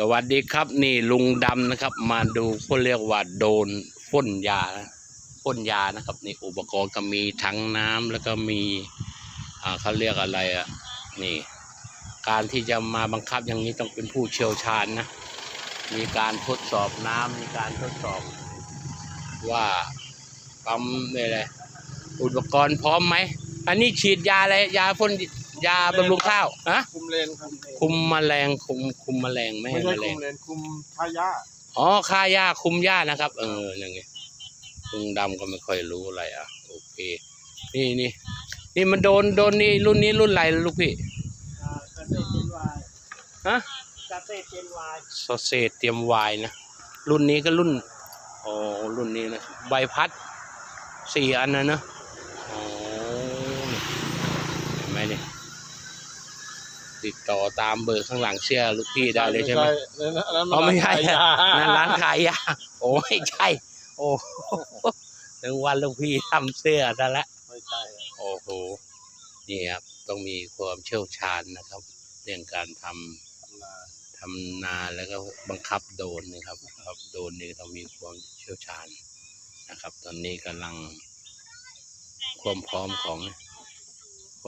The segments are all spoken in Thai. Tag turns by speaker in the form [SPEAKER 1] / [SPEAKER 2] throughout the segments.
[SPEAKER 1] สวัสดีครับนี่ลุงดำนะครับ มาดูเขาเรียกว่าโดนพ่นยาพ่นยานะครับนี่อุปกรณ์ก็มีถังน้ำแล้วก็มีอ่าเขาเรียกอะไรอะนี่ การที่จะมาบังคับอย่างนี้ต้องเป็นผู้เชี่ยวชาญนะมีการทดสอบน้ำมีการทดสอบ ว่าปั๊มอะไรอุปกรณ์พร้อมไหมอันนี้ฉีดยาอะไรยาพ่น ยาบำรุงข้าวฮะ
[SPEAKER 2] คุมเลนครับ
[SPEAKER 1] คุมแมลงคุมคุมแมลงไม่
[SPEAKER 2] ไม่
[SPEAKER 1] ให้
[SPEAKER 2] ใช่
[SPEAKER 1] แมล
[SPEAKER 2] คุ
[SPEAKER 1] ง
[SPEAKER 2] มเลนคุมทายา
[SPEAKER 1] อ๋อค่าหญ้าคุมหญ้านะครับ เอออย่างเงี้ยลุงดำก็ไม่ค่อยรู้อะไรอะโอเคนี่นี่นี่มันโดนโดนนี่รุ่นนี้รุ่นอะไรลูกพี่
[SPEAKER 3] กาเซ่เจนวาย
[SPEAKER 1] ฮะ
[SPEAKER 3] กาเซ่เจนวาย
[SPEAKER 1] โซเซเตรียมวายนะ รุ่นนี้ก็รุ่นอ๋อรุ่นนี้นะใบพัดสี่อันนะเนอะอ๋อเห็นไหมเนี่ย ติดต่อตามเบอร์ข้างหลังเสื้อลูกพี่ได้เลยใช่ไหม
[SPEAKER 2] นั่น
[SPEAKER 1] อ๋อไม่ใช่
[SPEAKER 2] ทายา
[SPEAKER 1] นั่นร้านขายยาโอ้ไม่ใช่ โอ้ถึงวันลูกพี่ทำเสื้อซะแล้ว
[SPEAKER 2] ไม่ใช่
[SPEAKER 1] โอ้โหนี่ครับต้องมีความเชี่ยวชาญนะครับ เรื่องการทำทำนาแล้วก็บังคับโดรนนะครับครับโดรนนี่ต้องมีความเชี่ยวชาญนะครับ ตอนนี้กำลังความพร้อมของ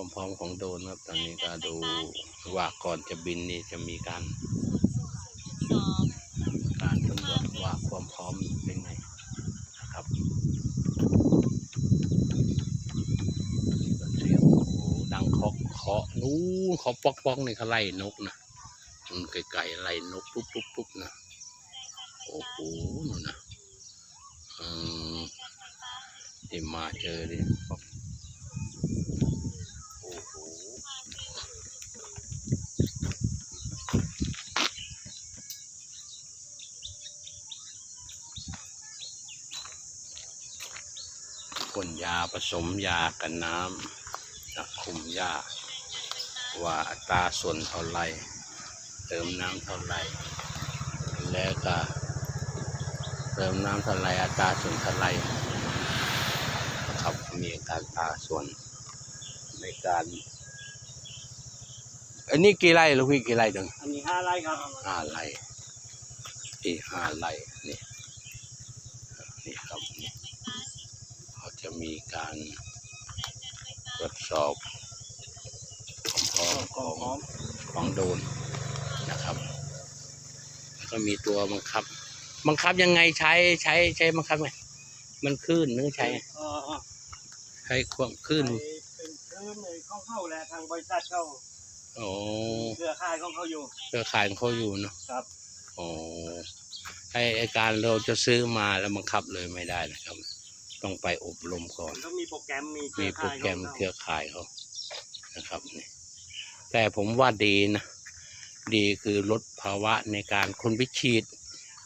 [SPEAKER 1] ความพร้อมของโดนครับตอนนี้ก็ดูว่าก่อนจะบินนี่จะมีการการสำรวจว่าความพร้อมเป็นไงนะครับเสียงโอ้ดังเคาะเคาะนู้เคาะป๊อกป๊อกนี่เขาไล่นกนะมันไกลๆไล่นกปุ๊บปุ๊บปุ๊บนะโอ้โหนู่นนะอืมที่มาเจอดิป๊อกโอ้โห พ่นยาผ สมยากันน้ำนะคุมยาว่าอัตราส่วนเท่าไรเติมน้ำเท่าไรแล้วก็เติมน้ำเท่าไรอัตราส่วนเท่าไรนะครับมีการอัตราส่วนในการ อันนี้กี่ไร่ลูกพี่กี่ไร่จัง
[SPEAKER 3] อันนี้ห้าไร่ครับ
[SPEAKER 1] ห้าไร่ที่ห้าไร่นี่นี่ครับนี่เขา จะมีการตรวจสอบความพร้อมของของโดรนนะครับแล้วก็มีตัวบังคับ บังคับยังไงใช้ใช้ใช้บังคับไงมันคลื่นหรือใช้
[SPEAKER 3] เออเออ
[SPEAKER 1] ใช้ความคลื่น
[SPEAKER 3] ไปเป็นคลื่นในข้องเข้าแหละทางบริษัทเขา
[SPEAKER 1] โอ้
[SPEAKER 3] เครือข่ายของเขาอยู่
[SPEAKER 1] เครือข่ายของเขาอยู่เนาะ
[SPEAKER 3] ครับ
[SPEAKER 1] โอ้ไอไอการเราจะซื้อมาแล้วบังคับเลยไม่ได้นะครับ ต้องไปอบรมก่อน
[SPEAKER 3] มันต้องมีโปรแกรมมีเค
[SPEAKER 1] มี
[SPEAKER 3] รือ
[SPEAKER 1] โปร
[SPEAKER 3] ข่าย
[SPEAKER 1] แกรม
[SPEAKER 3] ของ
[SPEAKER 1] เค
[SPEAKER 3] เขา
[SPEAKER 1] รือข่ายเขานะครับนี่แต่ผมว่าดีนะ ดีคือลดภาวะในการคนไปฉีด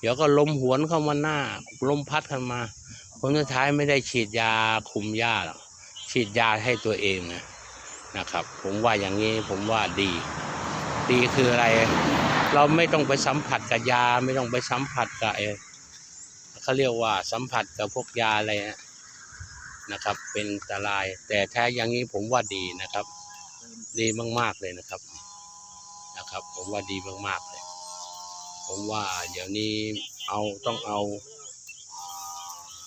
[SPEAKER 1] เดี๋ยวก็ลมหวนเข้ามาหน้า ลมพัดเข้ามาผลสุดท้ายไม่ได้ฉีดยาคุมหญ้าหรอกฉีดยาให้ตัวเองนะนะครับ ผมว่าอย่างนี้ผมว่าดี ดีคืออะไร เราไม่ต้องไปสัมผัสกับยา ไม่ต้องไปสัมผัสกับไอ้เขาเรียกว่าสัมผัสกับพวกยาอะไรนะ นะครับ เป็นอันตราย แต่แท้อย่างนี้ผมว่าดีนะครับ ดีมากๆเลยนะครับ นะครับ ผมว่าดีมากๆเลย ผมว่าเดี๋ยวนี้เอาต้องเอา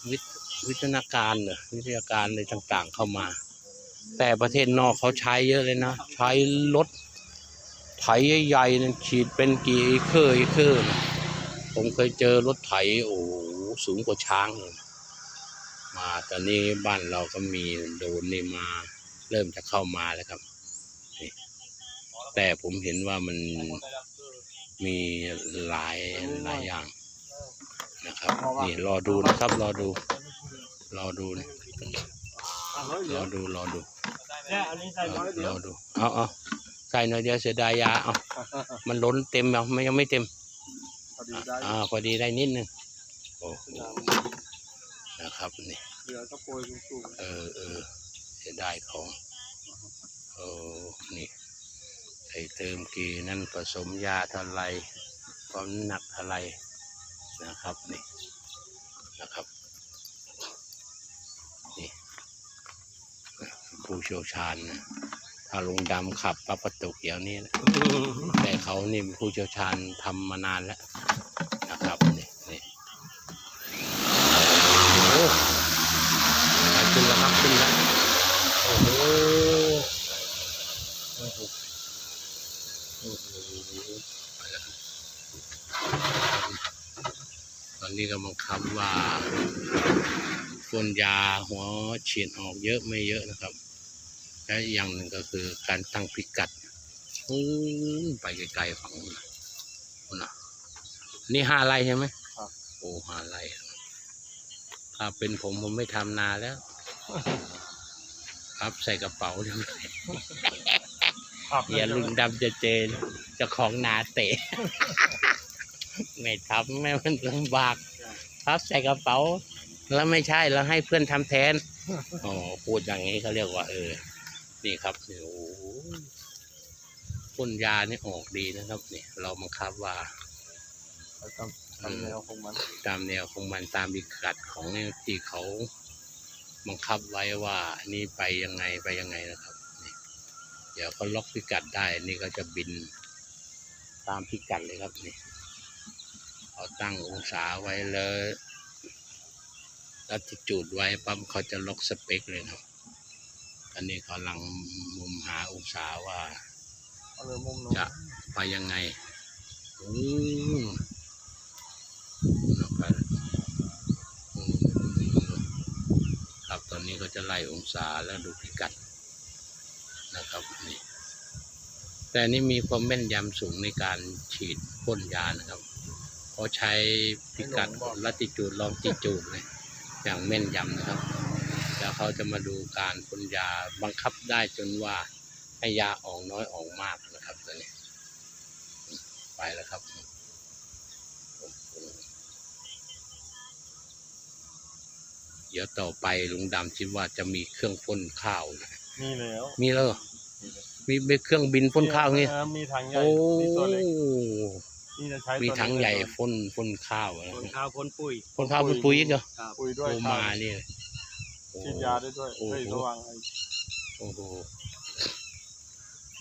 [SPEAKER 1] วิวิทยาการเหรอวิทยาการอะไรต่างๆเข้ามา แต่ประเทศนอกเขาใช้เยอะเลยนะ ใช้รถไถใหญ่ๆนั่นฉีดเป็นกี่เคอร์เคอร์ผมเคยเจอรถไถโอ้สูงกว่าช้างเลย มาตอนนี้บ้านเราก็มีโดรนนี่มาเริ่มจะเข้ามาแล้วครับนี่แต่ผมเห็นว่ามันมีหลายหลายอย่างนะครับนี่รอดูนะครับ รอดู รอดูนี่
[SPEAKER 2] อะร้อยเหรี
[SPEAKER 1] ร
[SPEAKER 2] ย
[SPEAKER 1] อ
[SPEAKER 2] ญ
[SPEAKER 1] ดูรอดู
[SPEAKER 3] เนี่ยอันนี้ใส่
[SPEAKER 1] เอ
[SPEAKER 3] ร้อย
[SPEAKER 1] อ
[SPEAKER 3] เดี
[SPEAKER 1] ร
[SPEAKER 3] ยว
[SPEAKER 1] อดูเอาเอาใส่หน่อยเดียวเสียดายยาเอามันล้นเต็มยังไม่ยังไม่เต็ม
[SPEAKER 2] พอดีได้
[SPEAKER 1] อ่าพอดีได้นิดนึงโอ้โหนะครับนี่
[SPEAKER 2] เหลือก็โปรยสูง
[SPEAKER 1] เออเออเสียดายของโอ้นี่ใส่เติมกีนั่นผสมยาท่าไรความหนักท่าไรนะครับนี่นะครับนี่ผู้เชี่ยวชาญนะถ้าลุงดำขับปั๊บกระตุกเดี๋ยวนี้แหละแต่เขานี่ผู้เชี่ยวชาญทำมานานแล้วนะครับนี่นี่โอ้โหขึ้นแล้วครับขึ้นแล้วโอ้โหโอ้โหโอ้โหไปแล้วครับตอ นนี้ก็บังคับว่าพ่นยาหัวฉีดออกเยอะไม่เยอะนะครับ และอีกอย่างหนึ่งก็คือการตั้งพิกัดอู้ไปไกลๆฝั่งนู้นนะนู่นนะนี่ห้าไร่ใช่ไหม
[SPEAKER 2] ครับ
[SPEAKER 1] โอ้ห้าไร่ถ้าเป็นผมผมไม่ทำนาแล้ว ครับใส่กระเป๋าเรียบร้อย
[SPEAKER 3] ครับ
[SPEAKER 1] อย่าลุงดำจะเจนเจะของนาเตะ ไม่ทำแม่มันลำบากครับใส่กระเป๋า แล้วไม่ใช่แล้วให้เพื่อนทำแทนอ๋อพูดอย่างนี้เขาเรียกว่า เออ นี่ครับนี่โอ้โหพ่นยานี่ออกดีนะครับนี่เราบังคับว่า
[SPEAKER 2] ไปตามตามแนวของมัน
[SPEAKER 1] ตามแนวของมันตามพิกัดของที่เขาบังคับไว้ว่านี่ไปยังไงไปยังไงนะครับนี่เดี๋ยวเขาล็อกพิกัดได้ นี่ก็จะบินตามพิกัดเลยครับนี่ เขาตั้งองศาไว้เลยลัติจูดไว้ปั๊บเขาจะล็อกสเปคเลยครับ อันนี้กำลังมุมหาองศาว่า จะไปยังไงอืมเอาไปอืมครับตอนนี้ก็จะไล่องศาแล้วดูพิกัดนะครับนี่แต่นนี่มีความแม่นยำสูงในการฉีดพ่นยานะครับ เพราะใช้พิกัดลัติจูดลองติจูดเลยอย่างแม่นยำนะครับ แล้วเขาจะมาดูการพ่นยาบังคับได้จนว่าให้ยาออกน้อยออกมากนะครับตัวนี้ ไปแล้วครับเดี๋ยวต่อไปลุงดำคิดว่าจะมีเครื่องพ่นข้าวนะ
[SPEAKER 2] มีแล้ว
[SPEAKER 1] มีแล้วเหรอมีเป็นเครื่องบินพ่นข้าวงี้
[SPEAKER 2] เออมีถังใหญ่
[SPEAKER 1] โอ้
[SPEAKER 2] มีตัวเล็ก นี่จะใช้
[SPEAKER 1] มี
[SPEAKER 2] ตัวเล็ก
[SPEAKER 1] ถังใหญ่พ่นพ่นข้าวนะ
[SPEAKER 3] คนข้าวคนปุ๋ย
[SPEAKER 1] พ่นข้าวพ่นปุ๋ยอีกเหรอ
[SPEAKER 3] ครับ
[SPEAKER 2] คุยด้วย
[SPEAKER 1] โอ้
[SPEAKER 2] ข้าว
[SPEAKER 1] มานี่โอ้
[SPEAKER 2] ฉีดยาได้ด้วย
[SPEAKER 1] โอ้โห
[SPEAKER 2] เฮ้ยระวังไอ้
[SPEAKER 1] โอ้โห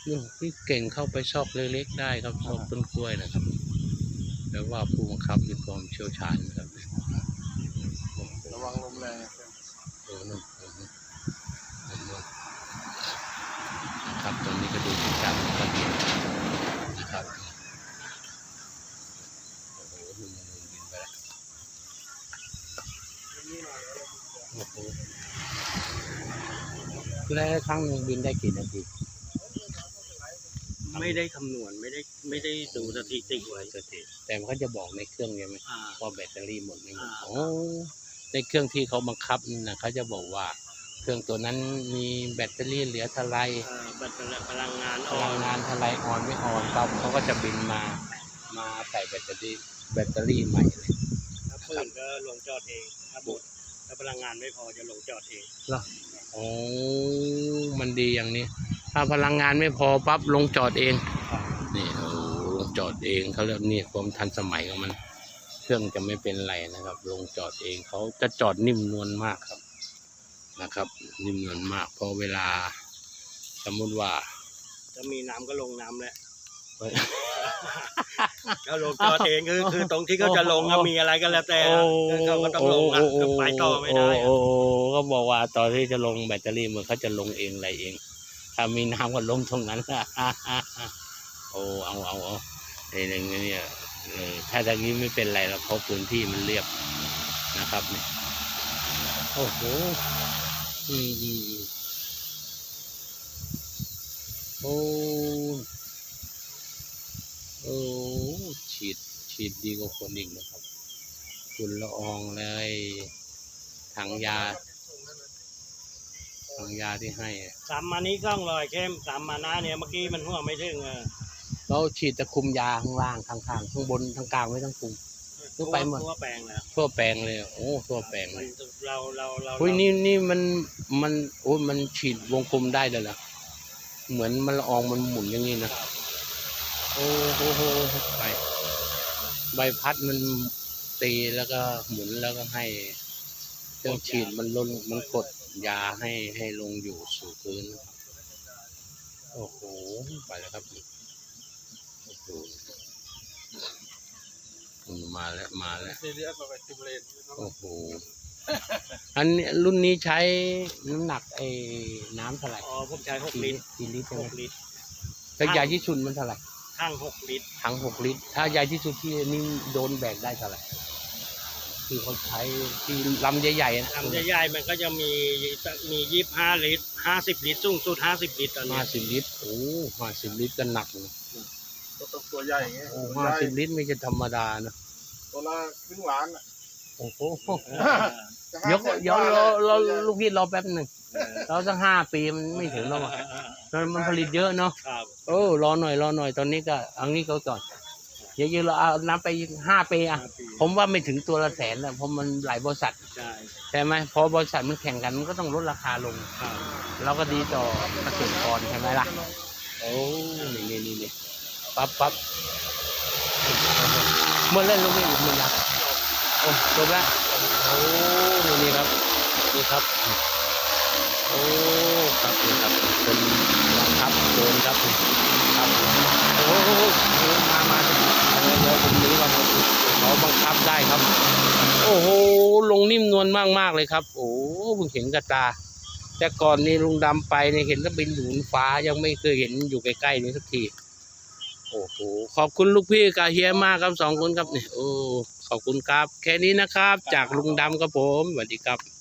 [SPEAKER 1] เนี่ยพี่เก่งเข้าไปซอกเล็กๆได้ครับซอกต้นกล้วยนะครับแปลว่าผู้บังคับมีความเชี่ยวชาญนะครับโอ้โห
[SPEAKER 2] ระวังลมแรง
[SPEAKER 1] โอ้โหนู่นโอ้โหโอ้โหนะครับตรงนี้ก็ดูพิกัดกระบี่นะครับโอ้โหลุงลุงบินไปแล้วโอ้โห แล้วครั้งหนึ่งบินได้กี่นาที
[SPEAKER 3] ไม่ได้คำนวณไม่ได้ไม่ได้ดูสถิติไว้
[SPEAKER 1] สถิติแต่มันก็จะบอกในเครื่องใช่ไหม
[SPEAKER 3] อ่า
[SPEAKER 1] ว่าแบตเตอรี่หมดไม่หมด
[SPEAKER 3] อ่า
[SPEAKER 1] โอ้ในเครื่องที่เขาบังคับนี่นะเขาจะบอกว่า เครื่องตัวนั้นมีแบตเตอรี่เหลือเท่าไร
[SPEAKER 3] เอ่อแบตเตอรี่พลังงาน
[SPEAKER 1] พ
[SPEAKER 3] อ่อ
[SPEAKER 1] ลั
[SPEAKER 3] น
[SPEAKER 1] งงานเท่าไรออนไม่ออนปั๊บเขาก็จะบินมา มาใส่แบตเตอรี่แบตเตอรี่ใหม่เลย
[SPEAKER 3] ถ้าปืนก็ลงจอดเองถ้าหมด ถ้าพลังงานไม่พอจะลงจอดเอง
[SPEAKER 1] โอ้มันดีอย่างนี้ ถ้าพลังงานไม่พอปั๊บลงจอดเอง นี่โอ้ลงจอดเองเขาเรียกนี่ความทันสมัยของมัน เครื่องจะไม่เป็นไรนะครับ ลงจอดเองเขาจะจอดนิ่มนวลมากครับนะครับ นิ่มนวลมากเพอเวลา สมมุติว่า
[SPEAKER 3] ถ้ามีน้ำก็ลงน้ำแหละ ก็ลงจอดเองคือคือตรงที่เขาจะลงอะมีอะไรก็แล้วแต่อะคือเขาก็ต้องลงอะคือไปต่อไม่ได้อะ
[SPEAKER 1] โอ้โอ้ก็บอกว่าตอนที่จะลงแบตเตอรี่มันเขาจะลงเองอะไรเอง ถ้ามีน้ำก็ลงตรงนั้นโอ้เอาเอาเอาไอ้อย่างเงี้ยเนี่ยเออถ้าทางนี้ไม่เป็นไรแล้วเพราะพื้นที่มันเรียบนะครับเนี่ยโอ้โหอืมอืมอืมโอ้ โอ้ฉีดฉีดดีกว่าคนอีกนะครับฝุ่นละอองเลยถังยาถังยาที่ให้อะ
[SPEAKER 3] สามมานี้กล้องลอยเข้มสามมานะเนี่ยเมื่อกี้มันหัวไม่ถึงเออ
[SPEAKER 1] เราฉีดจะคุมยาข้างล่างข้างๆข้างบนข้างกลางไม่ต้องคุม ทั่วไปหมด
[SPEAKER 3] ทั่วแปลงแล้ว
[SPEAKER 1] ทั่วแปลงเลย โอ้ทั่วแปลง
[SPEAKER 3] มั
[SPEAKER 1] เล
[SPEAKER 3] น
[SPEAKER 1] ย
[SPEAKER 3] เราเราเรา
[SPEAKER 1] อุ้ยนี่นี่มันมันโอ้ยมันฉีดวงกลมได้เลยเหรอเหมือนมันละอองมันหมุนอย่างนี้นะ โอ้โหโหใบใบพัดมันตีแล้วก็หมุนแล้วก็ให้เครื่องฉีดมันลนมันกดยาให้ให้ลงอยู่สู่พื้น โอ้โห ไปแล้วครับโอ้โหมาแล้วมาแล้วโอ้โหอันนี้รุ่นนี้ใช้น้ำหนักไอ้น้ำเท่าไหร่
[SPEAKER 3] อ๋อผมใช้หกลิตร
[SPEAKER 1] กี่ลิตร
[SPEAKER 3] ห
[SPEAKER 1] ไหม
[SPEAKER 3] กลิตร
[SPEAKER 1] แล้วใหญ่ที่สุดมันเท่าไหร่
[SPEAKER 3] ทั้งหกลิตร
[SPEAKER 1] ถังหกลิตร ถ้าใหญ่ที่สุดที่นี่โดนแบกได้เท่าไหร่ที่เขาใช้ที่ลำใหญ่ๆนะ
[SPEAKER 3] ลำใหญ่ๆมันก็จะมีมียี่ห้าลิตรห้าสิบลิตรสูงสุดห้าสิบลิตรตอน
[SPEAKER 1] ห้า
[SPEAKER 3] นี้
[SPEAKER 1] สิบลิตร โอ้ห้าสิบลิตรก็หนักนะ
[SPEAKER 2] ก็ต้องตัวใหญ่อย่างเงี้ย
[SPEAKER 1] โอ้ห้าสิบลิตรไม่ใช่ธรรมดานะ
[SPEAKER 2] ตัวละครึ่งล้านอะ
[SPEAKER 1] โอ้โห
[SPEAKER 2] จะ
[SPEAKER 1] เดี๋ยว
[SPEAKER 2] ห้าแสน
[SPEAKER 1] เดี๋ยว
[SPEAKER 2] ก
[SPEAKER 1] เรา
[SPEAKER 2] ว่
[SPEAKER 1] เรา
[SPEAKER 2] ตัวใหญ่
[SPEAKER 1] ลูกพี่รอแป๊บหนึ่ง เราสักห้าปีมันไม่ถึงแล้วอะมันผลิตเยอะเนาะ
[SPEAKER 3] ครับ
[SPEAKER 1] โอ้รอหน่อยรอหน่อยตอนนี้ก็เอันนี้ก็ก่อนเดี๋ยวๆเราเอานับไปอีกห้าปีอะ
[SPEAKER 3] ห้าปี
[SPEAKER 1] ผมว่าไม่ถึงตัวละแสนนะเพราะมันหลายบริษัท
[SPEAKER 3] ใช่
[SPEAKER 1] ใช่ไหมพอบริษัทมันแข่งกันมันก็ต้องลดราคาลง
[SPEAKER 3] ครับ
[SPEAKER 1] เราก็ดีต่อเกษตรกรใช่ไหมล่ะโอ้นี่นี่นี่นี่ปั๊บปั๊บหมดแล้วลูกนี่หมดแล้วโอ้จบแล้วโอ้นี่นี่ครับนี่ครับโอ้ครับนี่ครับเป็นบังคับโดนครับครับโอ้โหมามาเดี๋ยวผมนี้ก่อนครับเขาบังคับได้ครับ โอ้โหลงนิ่มนวลมากมากเลยครับ โอ้เพิ่งเห็นกับตา แต่ก่อนนี่ลุงดำไปเนี่ยเห็นแล้วบินอยู่บนฟ้ายังไม่เคยเห็นอยู่ใกล้ๆนี่สักทีโอ้โหขอบคุณลูกพี่กาเฮียมากครับสองคนครับเนี่ยโอ้ขอบคุณครับ แค่นี้นะครับ จากลุงดำครับผมสวัสดีครับ